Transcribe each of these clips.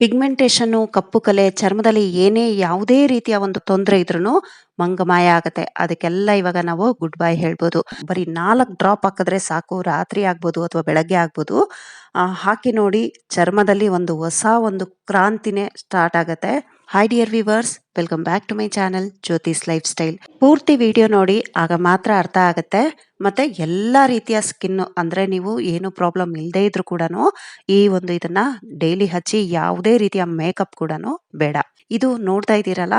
ಪಿಗ್ಮೆಂಟೇಷನ್ನು, ಕಪ್ಪು ಕಲೆ, ಚರ್ಮದಲ್ಲಿ ಏನೇ ಯಾವುದೇ ರೀತಿಯ ಒಂದು ತೊಂದರೆ ಇದ್ರೂ ಮಂಗಮಾಯ ಆಗುತ್ತೆ ಅದಕ್ಕೆಲ್ಲ ಇವಾಗ ನಾವು ಗುಡ್ ಬೈ ಹೇಳ್ಬೋದು. ಬರೀ ನಾಲ್ಕು ಡ್ರಾಪ್ ಹಾಕಿದ್ರೆ ಸಾಕು ರಾತ್ರಿ ಆಗ್ಬೋದು ಅಥವಾ ಬೆಳಗ್ಗೆ ಆಗ್ಬೋದು. ಹಾಕಿ ನೋಡಿ ಚರ್ಮದಲ್ಲಿ ಒಂದು ಹೊಸ ಒಂದು ಕ್ರಾಂತಿನೇ ಸ್ಟಾರ್ಟ್ ಆಗತ್ತೆ. Hi dear viewers welcome back to my channel Jyothi's lifestyle ಪೂರ್ತಿ ವಿಡಿಯೋ ನೋಡಿ, ಆಗ ಮಾತ್ರ ಅರ್ಥ ಆಗುತ್ತೆ. ಮತ್ತೆ ಎಲ್ಲ ರೀತಿಯ ಸ್ಕಿನ್ ಅಂದ್ರೆ ನೀವು ಏನು ಪ್ರಾಬ್ಲಮ್ ಇಲ್ಲದೆ ಇದ್ರು ಕೂಡ ಈ ಒಂದು ಇದನ್ನ ಡೈಲಿ ಹಚ್ಚಿ ಯಾವುದೇ ರೀತಿಯ ಮೇಕಪ್ ಕೂಡ ಬೇಡ. ಇದು ನೋಡ್ತಾ ಇದ್ದೀರಲ್ಲ,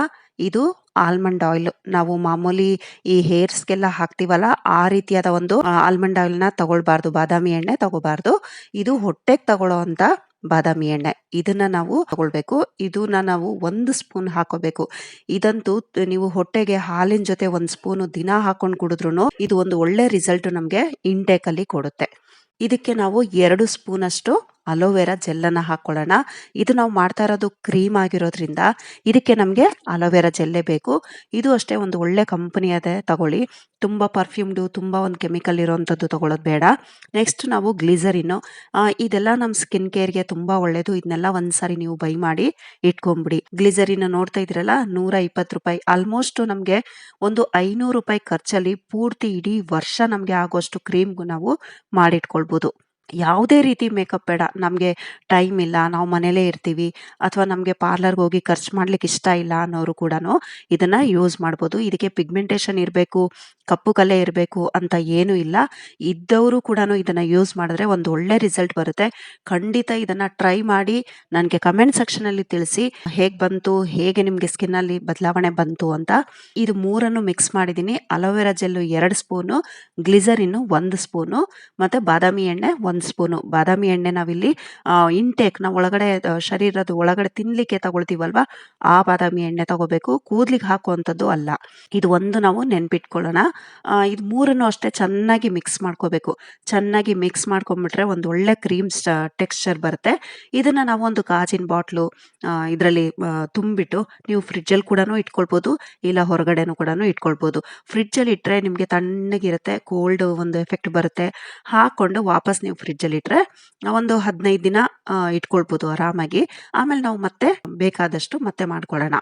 ಇದು ಆಲ್ಮಂಡ್ ಆಯಿಲ್ ನಾವು ಮಾಮೂಲಿ ಈ ಹೇರ್ಸ್ಗೆಲ್ಲ ಹಾಕ್ತಿವಲ್ಲ, ಆ ರೀತಿಯಾದ ಒಂದು ಆಲ್ಮಂಡ್ ಆಯಿಲ್ನ ತಗೊಳ್ಬಾರ್ದು, ಬಾದಾಮಿ ಎಣ್ಣೆ ತಗೋಬಾರ್ದು ಇದು ಹೊಟ್ಟೆಗೆ ತಗೊಳ್ಳೋ ಅಂತ ಬಾದಾಮಿ ಎಣ್ಣೆ. ಇದನ್ನ ನಾವು ತಗೊಳ್ಬೇಕು. ಇದನ್ನ ನಾವು ಒಂದು ಸ್ಪೂನ್ ಹಾಕೋಬೇಕು. ಇದಂತೂ ನೀವು ಹೊಟ್ಟೆಗೆ ಹಾಲಿನ ಜೊತೆ ಒಂದು ಸ್ಪೂನ್ ದಿನ ಹಾಕೊಂಡು ಕುಡಿದ್ರು ಇದು ಒಂದು ಒಳ್ಳೆ ರಿಸಲ್ಟ್ ನಮಗೆ ಇಂಟೇಕ್ ಅಲ್ಲಿ ಕೊಡುತ್ತೆ. ಇದಕ್ಕೆ ನಾವು ಎರಡು ಸ್ಪೂನ್ ಅಷ್ಟು ಅಲೋವೆರಾ ಜೆಲ್ಲನ್ನು ಹಾಕೊಳ್ಳೋಣ. ಇದು ನಾವು ಮಾಡ್ತಾ ಇರೋದು ಕ್ರೀಮ್ ಆಗಿರೋದ್ರಿಂದ ಇದಕ್ಕೆ ನಮಗೆ ಅಲೋವೆರಾ ಜೆಲ್ಲೇ ಬೇಕು. ಇದು ಅಷ್ಟೇ ಒಂದು ಒಳ್ಳೆ ಕಂಪನಿ ಅದೇ ತಗೊಳ್ಳಿ. ತುಂಬ ಪರ್ಫ್ಯೂಮ್ಡು ತುಂಬ ಒಂದು ಕೆಮಿಕಲ್ ಇರೋವಂಥದ್ದು ತಗೊಳ್ಳೋದು ಬೇಡ. ನೆಕ್ಸ್ಟ್ ನಾವು ಗ್ಲಿಸರಿನ್ನು. ಇದೆಲ್ಲ ನಮ್ಮ ಸ್ಕಿನ್ ಕೇರ್ಗೆ ತುಂಬ ಒಳ್ಳೆಯದು ಇದನ್ನೆಲ್ಲ ಒಂದು ಸಾರಿ ನೀವು ಬೈ ಮಾಡಿ ಇಟ್ಕೊಂಬಿಡಿ. ಗ್ಲಿಸರಿನ ನೋಡ್ತಾ ಇದ್ರಲ್ಲ ನೂರ ಇಪ್ಪತ್ತು ರೂಪಾಯಿ. ಆಲ್ಮೋಸ್ಟ್ ನಮಗೆ ಒಂದು ಐನೂರು ರೂಪಾಯಿ ಖರ್ಚಲ್ಲಿ ಪೂರ್ತಿ ಇಡೀ ವರ್ಷ ನಮಗೆ ಆಗೋಷ್ಟು ಕ್ರೀಮ್ಗೂ ನಾವು ಮಾಡಿಟ್ಕೊಳ್ಬೋದು. ಯಾವುದೇ ರೀತಿ ಮೇಕಪ್ ಬೇಡ. ನಮಗೆ ಟೈಮ್ ಇಲ್ಲ, ನಾವು ಮನೇಲೇ ಇರ್ತೀವಿ ಅಥವಾ ನಮಗೆ ಪಾರ್ಲರ್ಗೆ ಹೋಗಿ ಖರ್ಚು ಮಾಡ್ಲಿಕ್ಕೆ ಇಷ್ಟ ಇಲ್ಲ ಅನ್ನೋರು ಕೂಡ ಇದನ್ನ ಯೂಸ್ ಮಾಡ್ಬೋದು. ಇದಕ್ಕೆ ಪಿಗ್ಮೆಂಟೇಷನ್ ಇರಬೇಕು, ಕಪ್ಪು ಕಲೆ ಇರಬೇಕು ಅಂತ ಏನೂ ಇಲ್ಲ. ಇದ್ದವರು ಕೂಡ ಇದನ್ನ ಯೂಸ್ ಮಾಡಿದ್ರೆ ಒಂದು ಒಳ್ಳೆ ರಿಸಲ್ಟ್ ಬರುತ್ತೆ. ಖಂಡಿತ ಇದನ್ನ ಟ್ರೈ ಮಾಡಿ ನನಗೆ ಕಮೆಂಟ್ ಸೆಕ್ಷನಲ್ಲಿ ತಿಳಿಸಿ. ಹೇಗೆ ಬಂತು, ಹೇಗೆ ನಿಮಗೆ ಸ್ಕಿನ್ನಲ್ಲಿ ಬದಲಾವಣೆ ಬಂತು ಅಂತ ಇದು ಮೂರನ್ನು ಮಿಕ್ಸ್ ಮಾಡಿದ್ದೀನಿ. ಅಲೋವೆರಾ ಜೆಲ್ಲು ಎರಡು ಸ್ಪೂನು ಗ್ಲಿಸರಿನ್ನು ಒಂದು ಸ್ಪೂನು ಮತ್ತು ಬಾದಾಮಿ ಎಣ್ಣೆ ಒಂದು ಸ್ಪೂನು ಬಾದಾಮಿ ಎಣ್ಣೆ ನಾವಿಲ್ಲಿ ಇಂಟೇಕ್ ನಾವು ಒಳಗಡೆ ಶರೀರದ ಒಳಗಡೆ ತಿನ್ಲಿಕ್ಕೆ ತಗೊಳ್ತೀವಲ್ವಾ, ಆ ಬಾದಾಮಿ ಎಣ್ಣೆ ತಗೋಬೇಕು. ಕೂದ್ಲಿಗೆ ಹಾಕುವಂಥದ್ದು ಅಲ್ಲ. ಇದು ಒಂದು ನಾವು ನೆನ್ಪಿಟ್ಕೊಳ್ಳೋಣ. ಇದು ಮೂರನ್ನು ಅಷ್ಟೇ ಚೆನ್ನಾಗಿ ಮಿಕ್ಸ್ ಮಾಡ್ಕೋಬೇಕು. ಚೆನ್ನಾಗಿ ಮಿಕ್ಸ್ ಮಾಡ್ಕೊಂಡ್ಬಿಟ್ರೆ ಒಂದು ಒಳ್ಳೆ ಕ್ರೀಮ್ ಟೆಕ್ಸ್ಚರ್ ಬರುತ್ತೆ. ಇದನ್ನ ನಾವು ಒಂದು ಗಾಜಿನ ಬಾಟ್ಲು ಇದರಲ್ಲಿ ತುಂಬಿಟ್ಟು ನೀವು ಫ್ರಿಡ್ಜಲ್ಲಿ ಕೂಡ ಇಟ್ಕೊಳ್ಬೋದು, ಇಲ್ಲ ಹೊರಗಡೆನೂ ಕೂಡ ಇಟ್ಕೊಳ್ಬೋದು. ಫ್ರಿಜ್ಜಲ್ಲಿ ಇಟ್ಟರೆ ನಿಮಗೆ ತಣ್ಣಗಿರುತ್ತೆ ಕೋಲ್ಡ್ ಒಂದು ಎಫೆಕ್ಟ್ ಬರುತ್ತೆ. ಹಾಕೊಂಡು ವಾಪಸ್ ನೀವು ಫ್ರಿಜ್ಜಲ್ಲಿ ಇಟ್ಟರೆ ಒಂದು ಹದಿನೈದು ದಿನ ಇಟ್ಕೊಳ್ಬೋದು ಆರಾಮಾಗಿ. ಆಮೇಲೆ ನಾವು ಮತ್ತೆ ಬೇಕಾದಷ್ಟು ಮತ್ತೆ ಮಾಡ್ಕೊಳ್ಳೋಣ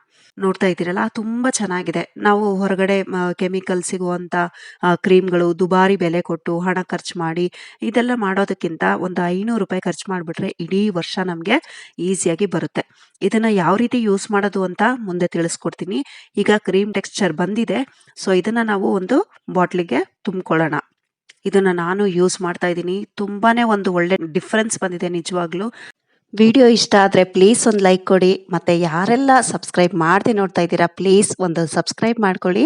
ನೋಡ್ತಾ ಇದ್ದೀರಲ್ಲ, ತುಂಬ ಚೆನ್ನಾಗಿದೆ. ನಾವು ಹೊರಗಡೆ ಕೆಮಿಕಲ್ ಸಿಗುವಂಥ ಕ್ರೀಮ್ಗಳು ದುಬಾರಿ ಬೆಲೆ ಕೊಟ್ಟು ಹಣ ಖರ್ಚು ಮಾಡಿ ಇದೆಲ್ಲ ಮಾಡೋದಕ್ಕಿಂತ ಒಂದು ಐನೂರು ರೂಪಾಯಿ ಖರ್ಚು ಮಾಡಿಬಿಟ್ರೆ ಇಡೀ ವರ್ಷ ನಮಗೆ ಈಸಿಯಾಗಿ ಬರುತ್ತೆ. ಇದನ್ನ ಯಾವ ರೀತಿ ಯೂಸ್ ಮಾಡೋದು ಅಂತ ಮುಂದೆ ತಿಳಿಸ್ಕೊಡ್ತೀನಿ. ಈಗ ಕ್ರೀಮ್ ಟೆಕ್ಸ್ಚರ್ ಬಂದಿದೆ, ಸೊ ಇದನ್ನ ನಾವು ಒಂದು ಬಾಟ್ಲಿಗೆ ತುಂಬಿಕೊಳ್ಳೋಣ. ಇದನ್ನ ನಾನು ಯೂಸ್ ಮಾಡ್ತಾ ಇದ್ದೀನಿ. ತುಂಬಾನೇ ಒಂದು ಒಳ್ಳೆ ಡಿಫ್ರೆನ್ಸ್ ಬಂದಿದೆ ನಿಜವಾಗ್ಲೂ. ವಿಡಿಯೋ ಇಷ್ಟ ಆದರೆ ಪ್ಲೀಸ್ ಒಂದು ಲೈಕ್ ಕೊಡಿ. ಮತ್ತು ಯಾರೆಲ್ಲ ಸಬ್ಸ್ಕ್ರೈಬ್ ಮಾಡದೆ ನೋಡ್ತಾ ಇದ್ದೀರಾ ಪ್ಲೀಸ್ ಒಂದು ಸಬ್ಸ್ಕ್ರೈಬ್ ಮಾಡ್ಕೊಳ್ಳಿ.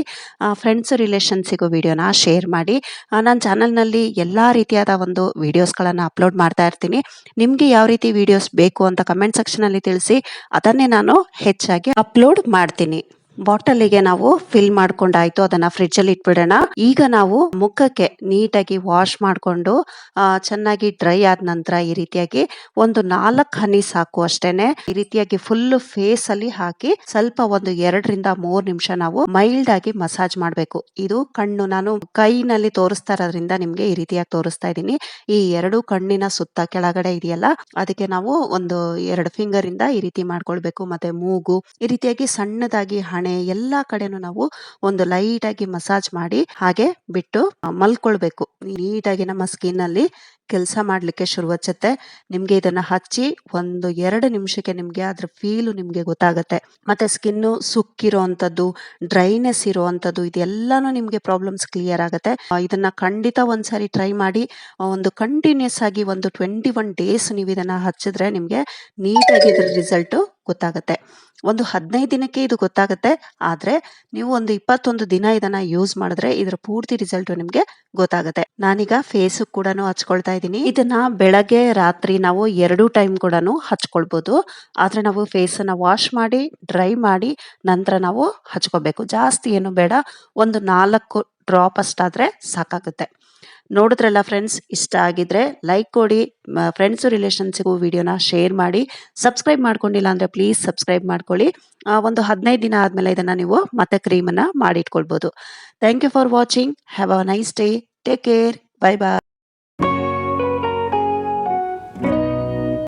ಫ್ರೆಂಡ್ಸು ರಿಲೇಷನ್ಸಿಗೂ ವಿಡಿಯೋನ ಶೇರ್ ಮಾಡಿ. ನನ್ನ ಚಾನಲ್ನಲ್ಲಿ ಎಲ್ಲ ರೀತಿಯಾದ ಒಂದು ವೀಡಿಯೋಸ್ಗಳನ್ನು ಅಪ್ಲೋಡ್ ಮಾಡ್ತಾ ಇರ್ತೀನಿ. ನಿಮಗೆ ಯಾವ ರೀತಿ ವಿಡಿಯೋಸ್ ಬೇಕು ಅಂತ ಕಮೆಂಟ್ ಸೆಕ್ಷನಲ್ಲಿ ತಿಳಿಸಿ. ಅದನ್ನೇ ನಾನು ಹೆಚ್ಚಾಗಿ ಅಪ್ಲೋಡ್ ಮಾಡ್ತೀನಿ. ಬಾಟಲಿಗೆ ನಾವು ಫಿಲ್ ಮಾಡ್ಕೊಂಡಾಯ್ತು, ಅದನ್ನ ಫ್ರಿಡ್ಜ್ ಅಲ್ಲಿ ಇಟ್ಬಿಡೋಣ. ಈಗ ನಾವು ಮುಖಕ್ಕೆ ನೀಟಾಗಿ ವಾಶ್ ಮಾಡಿಕೊಂಡು ಚೆನ್ನಾಗಿ ಡ್ರೈ ಆದ ನಂತರ ಈ ರೀತಿಯಾಗಿ ಒಂದು ನಾಲ್ಕು ಹನಿ ಸಾಕು ಅಷ್ಟೇನೆ. ಈ ರೀತಿಯಾಗಿ ಫುಲ್ ಫೇಸ್ ಅಲ್ಲಿ ಹಾಕಿ ಸ್ವಲ್ಪ ಒಂದು ಎರಡರಿಂದ ಮೂರ್ ನಿಮಿಷ ನಾವು ಮೈಲ್ಡ್ ಆಗಿ ಮಸಾಜ್ ಮಾಡಬೇಕು. ಇದು ಕಣ್ಣು ನಾನು ಕೈನಲ್ಲಿ ತೋರಿಸ್ತಾ ಇರೋದ್ರಿಂದ ನಿಮ್ಗೆ ಈ ರೀತಿಯಾಗಿ ತೋರಿಸ್ತಾ ಇದ್ದೀನಿ. ಈ ಎರಡು ಕಣ್ಣಿನ ಸುತ್ತ ಕೆಳಗಡೆ ಇದೆಯಲ್ಲ, ಅದಕ್ಕೆ ನಾವು ಒಂದು ಎರಡು ಫಿಂಗರ್ ಇಂದ ಈ ರೀತಿ ಮಾಡ್ಕೊಳ್ಬೇಕು. ಮತ್ತೆ ಮೂಗು, ಈ ರೀತಿಯಾಗಿ ಸಣ್ಣದಾಗಿ ಹಣೆ ಎಲ್ಲಾ ಕಡೆನೂ ನಾವು ಒಂದು ಲೈಟ್ ಆಗಿ ಮಸಾಜ್ ಮಾಡಿ ಹಾಗೆ ಬಿಟ್ಟು ಮಲ್ಕೊಳ್ಬೇಕು. ನೀಟಾಗಿ ನಮ್ಮ ಸ್ಕಿನ್ ಅಲ್ಲಿ ಕೆಲಸ ಮಾಡ್ಲಿಕ್ಕೆ ಶುರುವಚ್ಚತ್ತೆ. ನಿಮ್ಗೆ ಇದನ್ನ ಹಚ್ಚಿ ಒಂದು ಎರಡು ನಿಮಿಷಕ್ಕೆ ನಿಮ್ಗೆ ಅದ್ರ ಫೀಲು ನಿಮ್ಗೆ ಗೊತ್ತಾಗತ್ತೆ. ಮತ್ತೆ ಸ್ಕಿನ್ನು ಸುಕ್ಕಿರೋ ಅಂಥದ್ದು ಡ್ರೈನೆಸ್ ಇರೋ ಅಂಥದ್ದು ಇದೆಲ್ಲಾನು ನಿಮ್ಗೆ ಪ್ರಾಬ್ಲಮ್ಸ್ ಕ್ಲಿಯರ್ ಆಗುತ್ತೆ. ಇದನ್ನ ಖಂಡಿತ ಒಂದ್ಸಾರಿ ಟ್ರೈ ಮಾಡಿ. ಒಂದು ಕಂಟಿನ್ಯೂಸ್ ಆಗಿ ಒಂದು ಟ್ವೆಂಟಿ ಒನ್ ಡೇಸ್ ನೀವು ಇದನ್ನ ಹಚ್ಚಿದ್ರೆ ನಿಮ್ಗೆ ನೀಟಾಗಿ ಇದ್ರ ರಿಸಲ್ಟ್ ಗೊತ್ತಾಗುತ್ತೆ. ಒಂದು ಹದಿನೈದು ದಿನಕ್ಕೆ ಇದು ಗೊತ್ತಾಗುತ್ತೆ. ಆದ್ರೆ ನೀವು ಒಂದು ಇಪ್ಪತ್ತೊಂದು ದಿನ ಇದನ್ನ ಯೂಸ್ ಮಾಡಿದ್ರೆ ಇದರ ಪೂರ್ತಿ ರಿಸಲ್ಟ್ ನಿಮ್ಗೆ ಗೊತ್ತಾಗುತ್ತೆ. ನಾನೀಗ ಫೇಸ್ ಕೂಡ ಹಚ್ಕೊಳ್ತಾ ಇದ್ದೀನಿ. ಇದನ್ನ ಬೆಳಗ್ಗೆ, ರಾತ್ರಿ ನಾವು ಎರಡು ಟೈಮ್ ಕೂಡ ಹಚ್ಕೊಳ್ಬಹುದು ಆದ್ರೆ ನಾವು ಫೇಸ್ ಅನ್ನ ವಾಶ್ ಮಾಡಿ ಡ್ರೈ ಮಾಡಿ ನಂತರ ನಾವು ಹಚ್ಕೋಬೇಕು. ಜಾಸ್ತಿ ಏನು ಬೇಡ. ಒಂದು ನಾಲ್ಕು ಡ್ರಾಪ್ ಅಷ್ಟಾದ್ರೆ ಸಾಕಾಗುತ್ತೆ. ನೋಡಿದ್ರಲ್ಲ ಫ್ರೆಂಡ್ಸ್ ಇಷ್ಟ ಆಗಿದ್ರೆ ಲೈಕ್ ಕೊಡಿ ಫ್ರೆಂಡ್ಸ್ ರಿಲೇಷನ್ಸಿಗೂ ವಿಡಿಯೋನ ಶೇರ್ ಮಾಡಿ. ಸಬ್ಸ್ಕ್ರೈಬ್ ಮಾಡ್ಕೊಂಡಿಲ್ಲ ಅಂದ್ರೆ ಪ್ಲೀಸ್ ಸಬ್ಸ್ಕ್ರೈಬ್ ಮಾಡ್ಕೊಳ್ಳಿ. ಒಂದು ಹದಿನೈದು ದಿನ ಆದ್ಮೇಲೆ ಇದನ್ನ ನೀವು ಮತ್ತೆ ಕ್ರೀಮನ್ನು ಮಾಡಿಟ್ಕೊಳ್ಬೋದು. Thank you for watching have a nice day take care bye bye